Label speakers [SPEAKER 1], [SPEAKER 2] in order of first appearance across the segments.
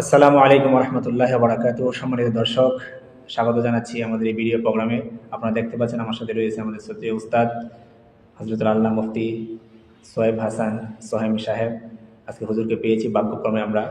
[SPEAKER 1] আসসালামু আলাইকুম রহমতুল্লাহ বারাকাত সম্মানিত দর্শক, স্বাগত জানাচ্ছি আমাদের এই ভিডিও প্রোগ্রামে। আপনারা দেখতে পাচ্ছেন আমার সাথে রয়েছে আমাদের সত্যি উস্তাদ হজরত আল্লাহ মুফতি সোহেব হাসান সোহেম সাহেব। আজকে হুজুরকে পেয়েছি, বাক্যক্রমে আমরা।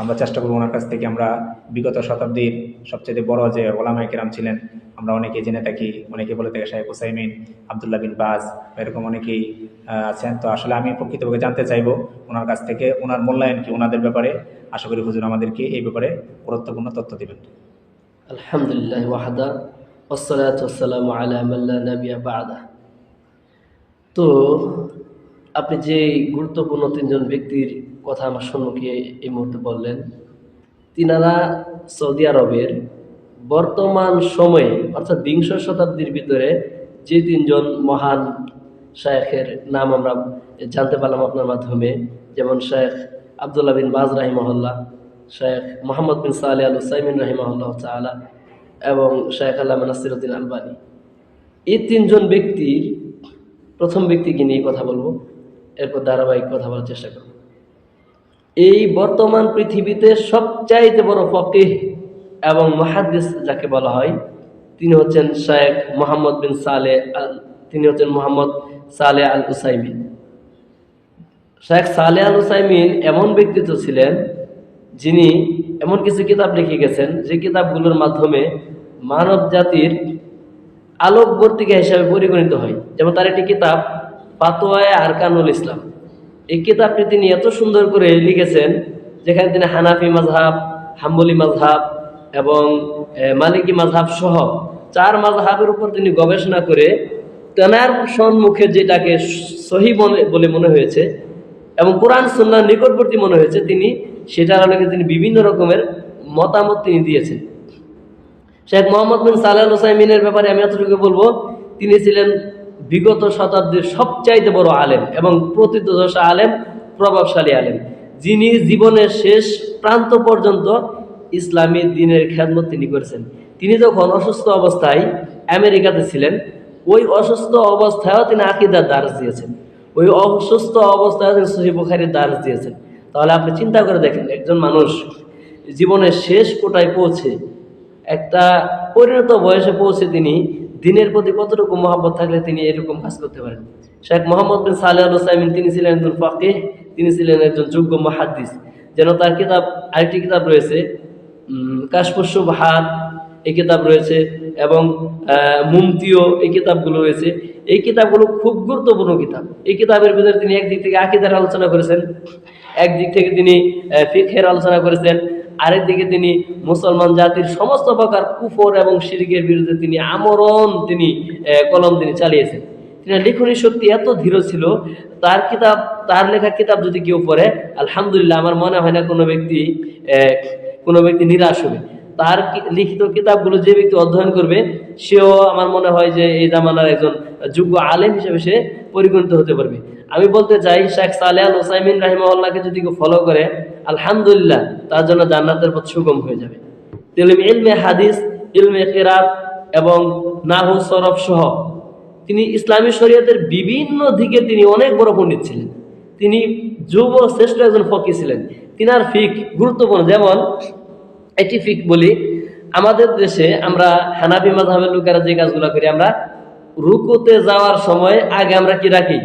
[SPEAKER 1] আমরা চেষ্টা করব ওনার কাছ থেকে আমরা বিগত শতাব্দীর সবচেয়ে বড় যে ওলামায় কেরাম ছিলেন আমরা অনেকে জেনে থাকি অনেকে বলে থাকে শাহেব হুসাইমিন, আবদুল্লাহ বিন বাজ, এরকম অনেকেই আছেন। তো আসলে আমি প্রকৃতভাবে জানতে চাইব ওনার কাছ থেকে, ওনার মূল্যায়ন কি ওনাদের ব্যাপারে? আশা করি হুজুর আমাদেরকে এই ব্যাপারে গুরুত্বপূর্ণ তথ্য দেবেন।
[SPEAKER 2] আলহামদুলিল্লাহ ওয়াহাদা ওসলাত ওসালাম তো আপনি যে গুরুত্বপূর্ণ তিনজন ব্যক্তির কথা আমার সম্মুখে এই মুহূর্তে বললেন, তিনারা সৌদি আরবের বর্তমান সময়ে, অর্থাৎ বিংশ শতাব্দীর ভিতরে যে তিনজন মহান শায়েখের নাম আমরা জানতে পারলাম আপনার মাধ্যমে, যেমন শেখ আবদুল্লাহ বিন বাজ রাহিমহল্লা শেখ মোহাম্মদ বিন সালে আল সাইমিন রাহিমহল্লাহ তালা এবং শেখ আল্লাহ নাসিরুদ্দিন আলবানী। এই তিনজন ব্যক্তির, প্রথম ব্যক্তিকে নিয়ে কথা বলব? এরপর ধারাবাহিক কথা বলার চেষ্টা করব। এই বর্তমান পৃথিবীতে সবচাইতে বড় ফকিহ এবং মহাদ্দিস যাকে বলা হয়, তিনি হচ্ছেন শেখ মোহাম্মদ বিন সালে আল, তিনি হচ্ছেন মোহাম্মদ সালে আল উসাইমিন শেখ সালে আল উসাইমিন এমন ব্যক্তিত্ব ছিলেন যিনি এমন কিছু কিতাব লিখে গেছেন, যে কিতাবগুলোর মাধ্যমে মানব জাতির আলোকবর্তিকা হিসাবে পরিগণিত হয়। যেমন তার একটি কিতাব পাতোয়ায় আরকানুল ইসলাম। এই কিতাবটি তিনি এত সুন্দর করে লিখেছেন, যেখানে তিনি হানাফি মাজহাব হাম্বলি মাজহাব এবং মালিকি মাজহাব সহ চার মাজহাবের উপর তিনি গবেষণা করে তেনার সম্মুখে যেটাকে সহি বলে মনে হয়েছে এবং কোরআন সুন্নার নিকটবর্তী মনে হয়েছে তিনি, সেটার আলোকে তিনি বিভিন্ন রকমের মতামত তিনি দিয়েছেন। শেখ মোহাম্মদ বিন সালাহ হুসাইমিনের ব্যাপারে আমি এতটুকু বলব, তিনি ছিলেন বিগত শতাব্দীর সবচাইতে বড় আলেম এবং প্রতিদশা আলেম প্রভাবশালী আলেম। যিনি জীবনের শেষ প্রান্ত পর্যন্ত ইসলামী দিনের খেদমত তিনি করেছেন। তিনি যখন অসুস্থ অবস্থায় আমেরিকাতে ছিলেন, ওই অসুস্থ অবস্থায়ও তিনি আকিদার দার্স দিয়েছেন। ওই অসুস্থ অবস্থায় তিনি সহি বুখারির দার্স দিয়েছেন। তাহলে আপনি চিন্তা করে দেখেন, একজন মানুষ জীবনের শেষ কোটায় পৌঁছে, একটা পরিণত বয়সে পৌঁছে তিনি দিনের প্রতি কতটুকু মহাব্বত থাকলে তিনি এরকম কাজ করতে পারেন? শেখ মোহাম্মদ বিন সালে আল সাইমিন তিনি ছিলেন একজন ফাকিহ, তিনি ছিলেন একজন যোগ্য মহাদ্দিস। যেন তার কিতাব, আরেকটি কিতাব রয়েছে কাশপুষ্য বাহার এই কিতাব রয়েছে এবং মুমতিও এই কিতাবগুলো রয়েছে। এই কিতাবগুলো খুব গুরুত্বপূর্ণ কিতাব। এই কিতাবের ভিতরে তিনি একদিক থেকে আকিদার আলোচনা করেছেন, একদিক থেকে তিনি ফিখের আলোচনা করেছেন, আরেক দিকে তিনি মুসলমান জাতির সমস্ত প্রকার কুফর এবং শিরকের বিরুদ্ধে তিনি আমরণ তিনি কলম তিনি চালিয়েছেন। লিখনী শক্তি এত ধীর ছিল। তার কিতাব, তার লেখা কিতাব যদি কেউ পড়ে, আলহামদুলিল্লাহ আমার মনে হয় না কোনো ব্যক্তি কোনো ব্যক্তি নিরাশ হবে। তার লিখিত কিতাবগুলো যে ব্যক্তি অধ্যয়ন করবে, সেও আমার মনে হয় যে এই জামানার একজন যোগ্য আলেম হিসেবে সে পরিগণিত হতে পারবে। আমি বলতে চাই, শেখ সালে আল ওসাইমিন রাহিমাল্লাহকে যদি কেউ ফলো করে, আলহামদুলিল্লাহ তার জন্য জান্নাতের পথ সুগম হয়ে যাবে। তেলিম ইলমে হাদিস, ইলমে কেরাত এবং নাহু সরফ সহ তিনি ইসলামী শরীয়তের বিভিন্ন দিকে তিনি অনেক বড় পণ্ডিত ছিলেন। তিনি যুব শ্রেষ্ঠ একজন ফকি ছিলেন। তিনার ফিক গুরুত্বপূর্ণ। যেমন, একটি ফিক বলি, আমাদের দেশে আমরা হানাফি মাঝহাবের লোকেরা যে কাজগুলো করি, আমরা রুকুতে যাওয়ার সময় আগে আমরা কি রাখি?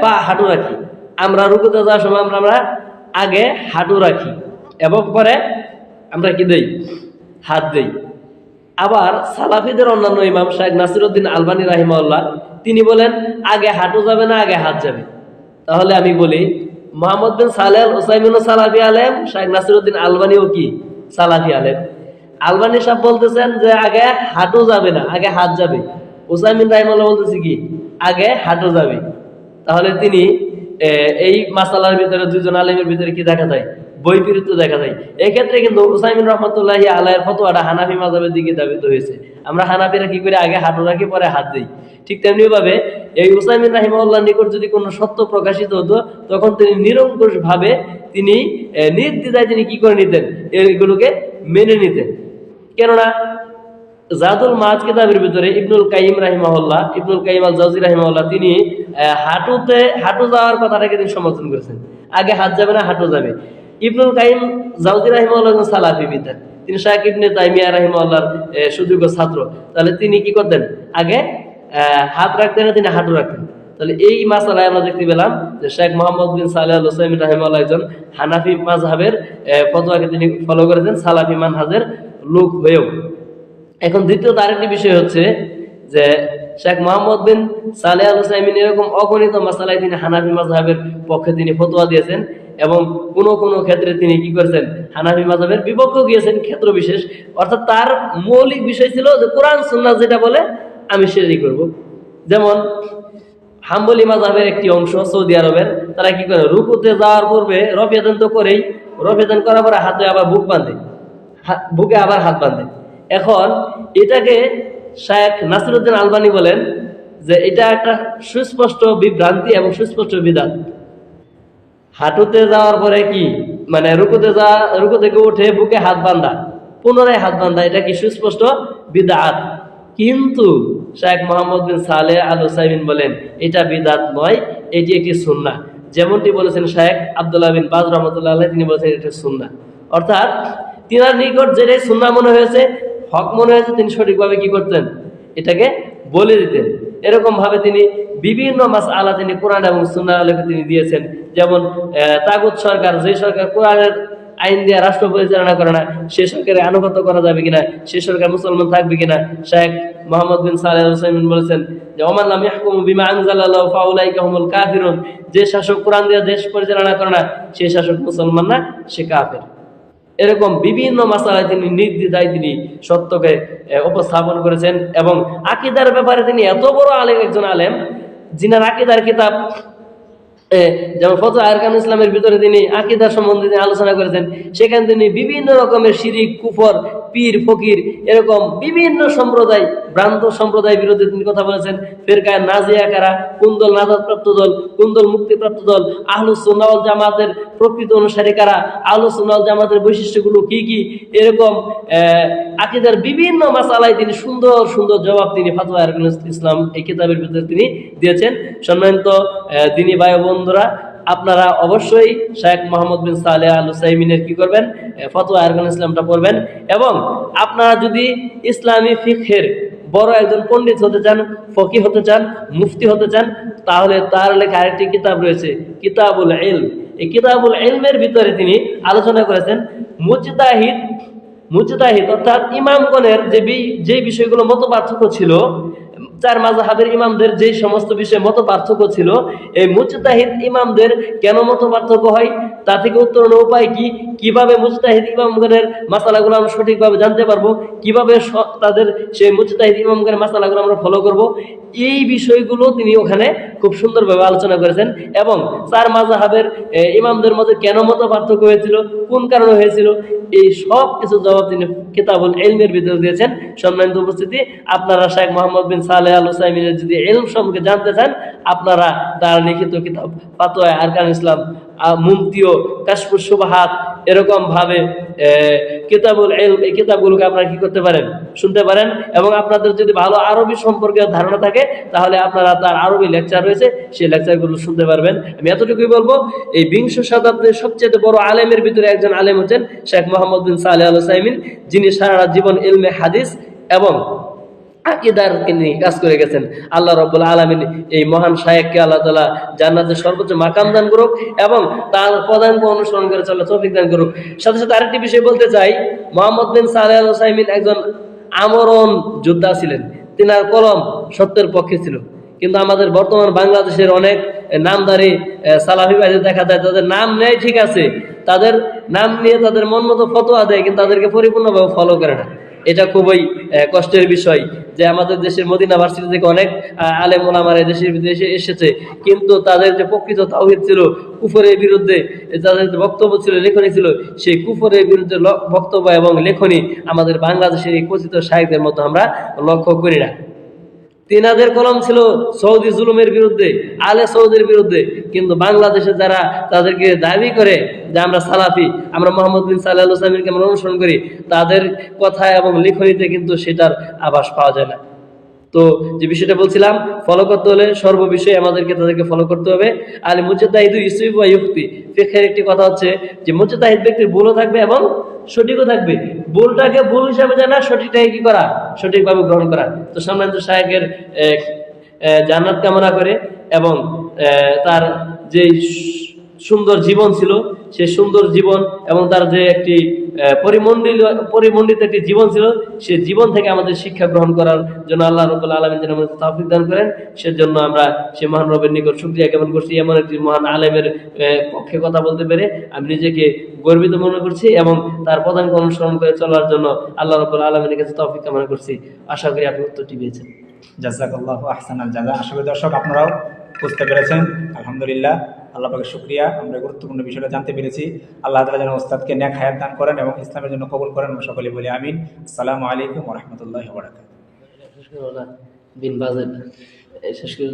[SPEAKER 2] পা, হাঁটু রাখি। আমরা রুকুতে যাওয়ার সময় আমরা আমরা আগে হাঁটু রাখি এবং পরে আমরা কি দেই? হাত দেই। আবার সালাফিদের অন্যান্য ইমাম শাহেখ নাসিরুদ্দিন আলবানী রাহিমাল্লাহ তিনি বলেন, আগে হাঁটু যাবে না, আগে হাত যাবে। তাহলে আমি বলি, মোহাম্মদ বিন সালেহ ওসাইমিনও সালাফি আলেম শাহেখ নাসিরুদ্দিন আলবানীও কি সালাফি আলেম? আলবানী সাহেব বলতেছেন যে, আগে হাঁটু যাবে না, আগে হাত যাবে। ওসাইমিন রাহিমাল্লাহ বলতেছে কি, আগে হাঁটু যাবে। তাহলে তিনি এই মাসালার ভিতরে দুজন আলেমের ভিতরে কি দেখা যায়? বৈপরীত্য দেখা যায়। এক্ষেত্রে কিন্তু হুসাইমিন রহমতুল্লাহি আলাইয়ের ফতোয়াটা হানাফি মাজাবের দিকে দাবিত হয়েছে। আমরা হানাফিরা কি করে? আগে হাঁটু রাখি, পরে হাত দিই। ঠিক তেমনি ভাবে এই হুসাইমিন রাহিমাল্লাহ নিকট যদি কোনো সত্য প্রকাশিত হতো, তখন তিনি নিরঙ্কুশ ভাবে তিনি নির্দ্বিধায় তিনি কি করে নিতেন? এগুলোকে মেনে নিতেন। কেননা জাদুল মাজ কিতাবের ভিতরে ইবনুল কাইম রাহিমাহুল্লাহ, ইবনুল কাইম আল জাজি রাহিমাহুল্লাহ, তিনি হাঁটুতে, হাঁটু যাওয়ার কথাটাকে তিনি সমর্থন করেছেন। আগে হাত যাবে না, হাঁটু যাবে। ইবনুল কাইম জাউদি রাহিমাল্লাহ সালাফি বিদ্যান তিনি শাহ ইবনে তাইমিয়া রাহিমাল্লাহর এ, সুযোগ্য ছাত্র। তাহলে তিনি কি করতেন? আগে হাত রাখতেন না তিনি হাঁটু রাখতেন। তাহলে এই মাসালায় আমরা দেখতে পেলাম যে শেখ মোহাম্মদ বিন সালেহ আল হোসাইম রাহিমাল্লাহ একজন হানাফি মাজহাবের ফতোয়াকে তিনি ফলো করেছেন সালাফি মানহাজের লোক হয়েও। এখন দ্বিতীয়ত আরেকটি বিষয় হচ্ছে যে শেখ মোহাম্মদ বিন সালেহ আল হুসাইমিন এরকম অগণিত মাসালায় তিনি হানাফি মাজহাবের পক্ষে তিনি ফতোয়া দিয়েছেন। এবং কোন কোন ক্ষেত্রে তিনি কি করেছেন? হানাফি মাজহাবের বিপক্ষ গিয়েছেন, ক্ষেত্র বিশেষ। অর্থাৎ তার মৌলিক বিষয় ছিল যে কোরআন, সুন্নাহ যেটা বলে, আমি সেটাই করব। যেমন, হাম্বলি মাজাবের একটি অংশ, সৌদি আরবের, তারা কি করে? রুকুতে যাওয়ার পূর্বে রফিয়াদান তো করেই রফিয়াদান করার পরে হাতে আবার বুক বাঁধে। বুকে আবার হাত বাঁধে। এখন, এটাকে শায়েখ নাসিরুদ্দিন আলবানি বলেন যে এটা একটা সুস্পষ্ট বিভ্রান্তি এবং সুস্পষ্ট বিধান। হাঁটুতে যাওয়ার পরে কি? মানে রুকুতে যা, রুকু থেকে উঠে বুকে হাত বান্ধা। পুনরায় হাত বান্ধা, এটা কি সুস্পষ্ট? বিদাত। কিন্তু শায়েখ মোহাম্মদ বিন সালে আল হুসাইমিন বলেন, এটা বিদাত নয়, এটি একটি সুন্না যেমনটি বলেছেন শায়েখ আবদুল্লাহ বিন বাজ রহমতুল্লাহ তিনি বলেছেন এটা সুন্না অর্থাৎ তিনার নিকট যেটাই সুন্না মনে হয়েছে, হক মনে হয়েছে, তিনি সঠিকভাবে কি করতেন? এটাকে বলে দিতেন। এরকম ভাবে তিনি বিভিন্ন মাস আলা তিনি কোরআন এবং সুন্নাহ আলোকে তিনি দিয়েছেন। যেমন তাগুত সরকার, যে সরকার কোরআনের আইন দিয়ে রাষ্ট্র পরিচালনা করে না, সে সরকারে আনুগত্য করা যাবে কিনা, সে সরকার মুসলমান থাকবে কিনা, শেখ মোহাম্মদ বিন সালেহ বলেছেন যে, ওমান লাম ইয়াহকুমু বিমা আনজালাল্লাহু ফাউলাইকা হুমুল কাফিরুন যে শাসক কোরআন দিয়ে দেশ পরিচালনা করে না, সে শাসক মুসলমান না, সে কাফের। এরকম বিভিন্ন মাসালায় তিনি নির্দ্বিধায় তিনি সত্যকে উপস্থাপন করেছেন এবং আকিদার ব্যাপারে তিনি এত বড় আলেম, একজন আলেম, যিনার আকিদার কিতাব যেমন ফতো আরকান ইসলামের ভিতরে তিনি আকিদার সম্বন্ধে তিনি আলোচনা করেছেন, সেখানে তিনি বিভিন্ন রকমের শিরিক, কুফর, পীর, ফকির, এরকম বিভিন্ন সম্প্রদায় ভ্রান্ত সম্প্রদায় বিরোধী তিনি কথা বলেছেন, ফেরকায় নাজিয়া কারা কোন দল নাজাদ প্রাপ্ত দল, কোন দল মুক্তিপ্রাপ্ত দল, আহলুস সুন্নাওয়াল জামাতের প্রকৃত অনুসারী কারা, আহলুস সুন্নাওয়াল জামাতের বৈশিষ্ট্যগুলো কি কি? এরকম আকিদার বিভিন্ন মাসালায় তিনি সুন্দর সুন্দর জবাব তিনি ফাতোয়া আরকান ইসলাম এই কিতাবের ভিতরে তিনি দিয়েছেন। সম্মানিত দিনী ভাই বন্ধুরা, আপনারা অবশ্যই শেখ মোহাম্মদ বিন সালেহ আল হুসাইমিনের কি করবেন? ফতোয়া আরকান ইসলামটা পড়বেন। এবং আপনারা যদি ইসলামী ফিকহের বড় একজন পণ্ডিত হতে চান ফকি হতে চান, মুফতি হতে চান, তাহলে তার লেখা আরেকটি কিতাব রয়েছে, কিতাবুল এল এই কিতাবুল এলমের ভিতরে তিনি আলোচনা করেছেন মুজতাহিদ মুজতাহিদ অর্থাৎ ইমামগণের যে যে বিষয়গুলো মত পার্থক্য ছিল চার মাযহাবের ইমামদের যে সমস্ত বিষয়ে মত পার্থক্য ছিল এই মুজতাহিদ ইমামদের কেন মত পার্থক্য হয়? তা থেকে উত্তরণের উপায় কি? কীভাবে মুজতাহিদ ইমামগণের মাসালাগুলো আমরা সঠিকভাবে জানতে পারব? কীভাবে তাদের সেই মুজতাহিদ ইমামগণের মাসালাগুলো আমরা ফলো করব? এই বিষয়গুলো তিনি ওখানে খুব সুন্দরভাবে আলোচনা করেছেন। এবং চার মাযহাবের এ, ইমামদের মধ্যে কেন মত পার্থক্য হয়েছিল? কোন কারণে হয়েছিল? এই সব কিছু জবাব তিনি কিতাবুল এলমের ভিতরে দিয়েছেন। সম্মানিত উপস্থিতি আপনারা শেখ মোহাম্মদ বিন সালেহ আল হুসাইমিনের যদি এলম সম্পর্কে জানতে চান আপনারা তার লিখিত কিতাব ফাতোয়া আরকান ইসলাম মুমতিও কাশপুর সুবাহাত এরকম ভাবে আহ, কিতাবুল এল এই কিতাবগুলোকে আপনারা কি করতে পারেন? শুনতে পারেন এবং আপনাদের যদি ভালো আরবি সম্পর্কে ধারণা থাকে, তাহলে আপনারা তার আরবি লেকচার রয়েছে, সেই লেকচারগুলো শুনতে পারবেন। আমি এতটুকুই বলব, এই বিংশ শতাব্দীর সবচেয়ে বড় আলেমের ভিতরে একজন আলেম হচ্ছেন শেখ মোহাম্মদ বিন সালেহ আল সাইমিন যিনি সারা জীবন ইলমে হাদিস এবং আকিদার তিনি কাজ করে গেছেন। আল্লাহ রব্বুল আলমিন এই মহান শায়েককে আল্লাহ তালা জান্নাতের সর্বোচ্চ মাকাম দান করুক এবং তার পদাঙ্ক অনুসরণ করে চলে তৌফিক দান করুক। সাথে সাথে আরেকটি বিষয় বলতে চাই মোহাম্মদ বিন সালেহ আল সাইমিন একজন আমরণ যোদ্ধা ছিলেন। তিনার কলম সত্যের পক্ষে ছিল। কিন্তু আমাদের বর্তমান বাংলাদেশের অনেক নামধারী আহ, সালাফি ভাইদের দেখা যায় তাদের নাম নেয় ঠিক আছে। তাদের নাম নিয়ে তাদের মন মতো ফতোয়া দেয় কিন্তু তাদেরকে পরিপূর্ণভাবে ফলো করে না। এটা খুবই কষ্টের বিষয়। যে আমাদের দেশের মদিনা ভার্সিটি থেকে অনেক আলে আলেম ওলামার দেশের বিদেশে এসেছে। কিন্তু তাদের যে প্রকৃত তাওহিদ ছিল, কুফরের বিরুদ্ধে তাদের যে বক্তব্য ছিল, লেখনি ছিল, সেই কুফরের বিরুদ্ধে বক্তব্য এবং লেখনি আমাদের বাংলাদেশের এই কথিত সাহিত্যের মতো আমরা লক্ষ্য করি না। তিনাদের কলম ছিল সৌদি জুলুমের বিরুদ্ধে, আলে সৌদির বিরুদ্ধে। কিন্তু বাংলাদেশে যারা তাদেরকে দাবি করে যে আমরা সালাফি, আমরা মোহাম্মদ বিন সাল্লাহ সাল্লামকে আমরা অনুসরণ করি, তাদের কথা এবং লিখনিতে কিন্তু সেটার আভাস পাওয়া যায় না। তো যে বিষয়টা বলছিলাম ফলো করতে হলে সর্ববিষয়ে আমাদেরকে তাদেরকে ফলো করতে হবে। আর মুজাদ্দাহিদু ইসুফ বা ইউক্তি ফিকহের একটি কথা হচ্ছে যে মুজাদ্দাহিদ ব্যক্তির ভুলও থাকবে এবং সঠিকও থাকবে। ভুলটাকে ভুল হিসাবে জানা, সঠিকটাকে কি করা? সঠিকভাবে গ্রহণ করা। তো সম্মানিত সাহেবের জান্নাত কামনা করে এবং তার যে সুন্দর জীবন ছিল, সে সুন্দর জীবন এবং তার যে একটি পরিমণ্ডল পরিমণ্ডিত একটি জীবন ছিল। সে জীবন থেকে আমাদের শিক্ষা গ্রহণ করার জন্য আল্লাহ রবুল্লা আলমিন যেন আমাদের তৌফিক দান করেন। সেজন্য আমরা সে মহান রবের নিকট শুক্রিয়া জ্ঞাপন করছি। এমন একটি মহান আলেমের পক্ষে কথা বলতে পেরে আমি নিজেকে গর্বিত মনে করছি এবং তার পদাঙ্ক অনুসরণ করে চলার জন্য আল্লাহ রবুল্লা আলমিনের কাছে তৌফিক কামনা করছি। আশা করি আপনি উত্তরটি পেয়েছেন।
[SPEAKER 1] জাজাকাল্লাহ আহসান আল জাজা আশা করি দর্শক, আপনারাও বুঝতে পেরেছেন। আলহামদুলিল্লাহ। আল্লাহ পাকে শুক্রিয়া। আমরা গুরুত্বপূর্ণ বিষয়টা জানতে পেরেছি। আল্লাহ তালা যেন ওস্তাদকে ন্যাক হায়াত দান করেন এবং ইসলামের জন্য কবুল করেন। সকলে বলি আমিন। আসসালামু আলাইকুম রহমতুল্লাহ
[SPEAKER 2] বিন বাজেট শেষ করে